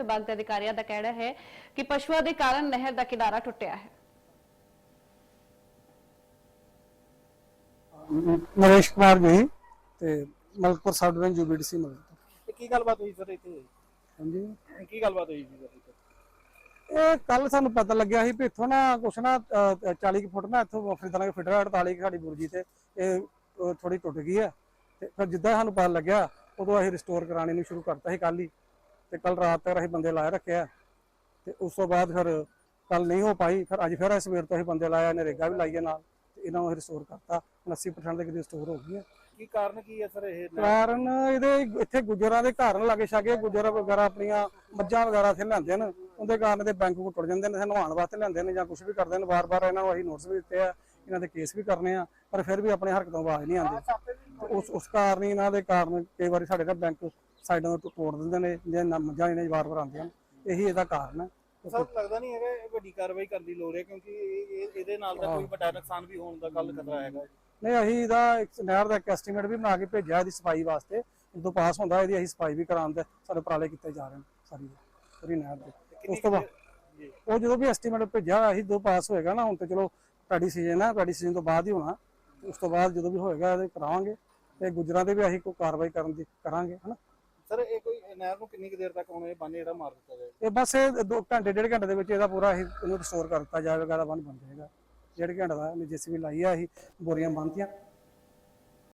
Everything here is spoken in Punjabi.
ਵਿਭਾਗ ਦੇ ਅਧਿਕਾਰੀਆਂ ਦਾ ਕਹਿਣਾ ਹੈ ਕਿ ਪਸ਼ੂਆਂ ਦੇ ਕਾਰਨ ਨਹਿਰ ਦਾ ਕਿਨਾਰਾ ਟੁੱਟਿਆ ਹੈ। ਨਰੇਸ਼ ਕੁਮਾਰ ਜੀ ਤੇ Malakpur sub division UBDC Malakpur ਤੇ ਕੀ ਗੱਲਬਾਤ ਹੋਈ ਸਰ ਇੱਥੇ? ਹਾਂਜੀ। ਕੀ ਗੱਲਬਾਤ ਹੋਈ ਸੀ ਸਰ ਇੱਥੇ? ਇਹ ਕੱਲ ਸਾਨੂੰ ਪਤਾ ਲੱਗਿਆ ਸੀ ਵੀ ਇੱਥੋਂ ਨਾ ਕੁਛ ਨਾ ਅਹ, 40 ਕੁ ਫੁੱਟ ਨਾ ਇੱਥੋਂ ਫਰੀਦਾਂ ਫਿਟਰ 48 ਕੁ ਸਾਡੀ ਬੁਰਜੀ ਤੇ ਇਹ ਥੋੜੀ ਟੁੱਟ ਗਈ ਹੈ। ਤੇ ਫਿਰ ਜਿੱਦਾਂ ਸਾਨੂੰ ਪਤਾ ਲੱਗਿਆ ਉਦੋਂ ਅਸੀਂ ਰਿਸਟੋਰ ਕਰਾਣੇ ਨੂੰ ਸ਼ੁਰੂ ਕਰਤਾ ਸੀ ਕੱਲ ਹੀ। ਤੇ ਕੱਲ ਰਾਤ ਤੱਕ ਅਸੀਂ ਬੰਦੇ ਲਾਏ ਰੱਖਿਆ ਤੇ ਉਸ ਤੋਂ ਬਾਅਦ ਫਿਰ ਕੱਲ ਨਹੀਂ ਹੋ ਪਾਈ ਫਿਰ ਅੱਜ ਫਿਰ ਸਵੇਰ ਤੋਂ ਅਸੀਂ ਬੰਦੇ ਲਾਇਆ ਨਰੇਗਾ ਵੀ ਲਾਈਏ ਨਾਲ ਤੇ ਇਹਨਾਂ ਨੂੰ ਰਿਸਟੋਰ ਕਰਤਾ। ਹੁਣ 80% ਦੇ ਕਰੀਬ ਰਿਸਟੋਰ ਹੋ ਗਈ ਹੈ। ਕੀ ਕਾਰਨ ਕੀ ਹੈ ਸਰ ਇਹ? ਕਾਰਨ ਇਹਦੇ ਇੱਥੇ ਗੁੱਜਰਾਂ ਦੇ ਘਰ ਲਾਗੇ ਛਾਗੇ ਗੁੱਜਰ ਵਗੈਰਾ ਆਪਣੀਆਂ ਮੱਝਾਂ ਵਗੈਰਾ ਇੱਥੇ ਲਿਆਂਦੇ ਨੇ। ਉਹਦੇ ਕਾਰਨ ਤੇ ਬੈਂਕ ਕੋ ਟੁੱਟ ਜਾਂਦੇ ਨੇ ਨਹਾਉਣ ਵਾਸਤੇ ਲਿਆਂਦੇ ਨੇ ਜਾਂ ਕੁਝ ਵੀ ਕਰਦੇ ਨੇ। ਵਾਰ-ਵਾਰ ਇਹਨਾਂ ਨੂੰ ਅਸੀਂ ਨੋਟਿਸ ਵੀ ਦਿੱਤੇ ਆ ਇਹਨਾਂ ਦੇ ਕੇਸ ਵੀ ਕਰਨੇ ਆ ਪਰ ਫਿਰ ਵੀ ਆਪਣੇ ਹਰਕਤਾਂ ਆਵਾਜ਼ ਨਹੀਂ ਆਉਂਦੀ। ਉਸ ਉਸ ਕਾਰਨ ਇਹਨਾਂ ਦੇ ਕਾਰਨ ਕਈ ਵਾਰੀ ਸਾਡੇ ਨਾਲ ਬੈਂਕ ਸਾਈਡਾਂ ਤੋਂ ਤੋੜ ਦਿੰਦੇ ਨੇ ਜੇ ਨਾ ਮੱਝਾਂ ਇਹਨਾਂ ਦੀ ਵਾਰ-ਵਾਰ ਆਉਂਦੀਆਂ ਨੇ। ਇਹੀ ਇਹਦਾ ਕਾਰਨ ਹੈ। ਸਰ ਲੱਗਦਾ ਨਹੀਂ ਹੈਗਾ ਇਹ ਵੱਡੀ ਕਾਰਵਾਈ ਕਰਨ ਦੀ ਲੋੜ ਹੈ ਕਿਉਂਕਿ ਇਹ- ਇਹ- ਇਹਦੇ ਨਾਲ ਤਾਂ ਕੋਈ ਵੱਡਾ ਨੁਕਸਾਨ ਵੀ ਹੋਣ ਦਾ ਕੱਲ ਖਤਰਾ ਹੈਗਾ। ਨਹੀਂ ਅਸੀਂ ਇਹਦਾ ਇੱਕ ਨਹਿਰ ਦਾ ਇੱਕ ਐਸਟੀਮੇਟ ਵੀ ਬਣਾ ਕੇ ਭੇਜਿਆ ਇਹਦੀ ਸਫ਼ਾਈ ਵਾਸਤੇ। ਜਦੋਂ ਪਾਸ ਹੁੰਦਾ ਇਹਦੀ ਅਸੀਂ ਸਫ਼ਾਈ ਵੀ ਕਰਾਉਣ ਦੇ ਸਾਡੇ ਉਪਰਾਲੇ ਕੀਤੇ ਜਾ ਰਹੇ ਨੇ ਸਾਰੀ ਪੂਰੀ ਨਹਿਰ ਦੇ। ਉਸ ਤੋਂ ਬਾਅਦ ਜੀ। ਉਹ ਜਦੋਂ ਵੀ ਐਸਟੀਮੇਟ ਭੇਜਿਆ ਹੋਇਆ ਸੀ ਦੋ ਪਾਸ ਹੋਏਗਾ ਨਾ ਹੁਣ ਤੇ ਚਲੋ ਪੈਡੀ ਸੀਜ਼ਨ ਹੈ ਪੈਡੀ ਸੀਜ਼ਨ ਤੋਂ ਬਾਅਦ ਹੀ ਹੋਣਾ। ਉਸ ਤੋਂ ਬਾਅਦ ਜਦੋਂ ਵੀ ਹੋਏਗਾ ਇਹਦੇ ਕਰਾਵਾਂਗੇ। ਤੇ ਗੁਜਰਾਂ ਦੇ ਵੀ ਅਸੀਂ ਕੋਈ ਕਾਰਵਾਈ ਕਰਨ ਦੀ ਕਰਾਂਗੇ ਹਨਾ। ਸਰ, ਇਹ ਕੋਈ ਨਹਿਰ ਨੂੰ ਕਿੰਨੀ ਕੁ ਦੇਰ ਤੱਕ ਹੁਣ ਇਹ ਬੰਨ ਜਿਹੜਾ ਮਾਰ ਦਿੱਤਾ ਜਾਏ ਇਹ ਬਸ ਇਹ ਦੋ ਘੰਟੇ, ਡੇਢ ਘੰਟੇ ਦੇ ਵਿੱਚ ਇਹਦਾ ਪੂਰਾ ਅਸੀਂ ਇਹਨੂੰ ਰਿਸਟੋਰ ਕਰ ਦਿੱਤਾ ਜਾਵੇਗਾ ਦਾ ਬੰਨ ਬਣ ਜਾਏਗਾ। ਡੇਢ ਘੰਟੇ ਦਾ ਜਿਸ ਵੀ ਲਾਈ ਆ ਅਸੀਂ ਬੋਰੀਆਂ ਬੰਨਤੀਆਂ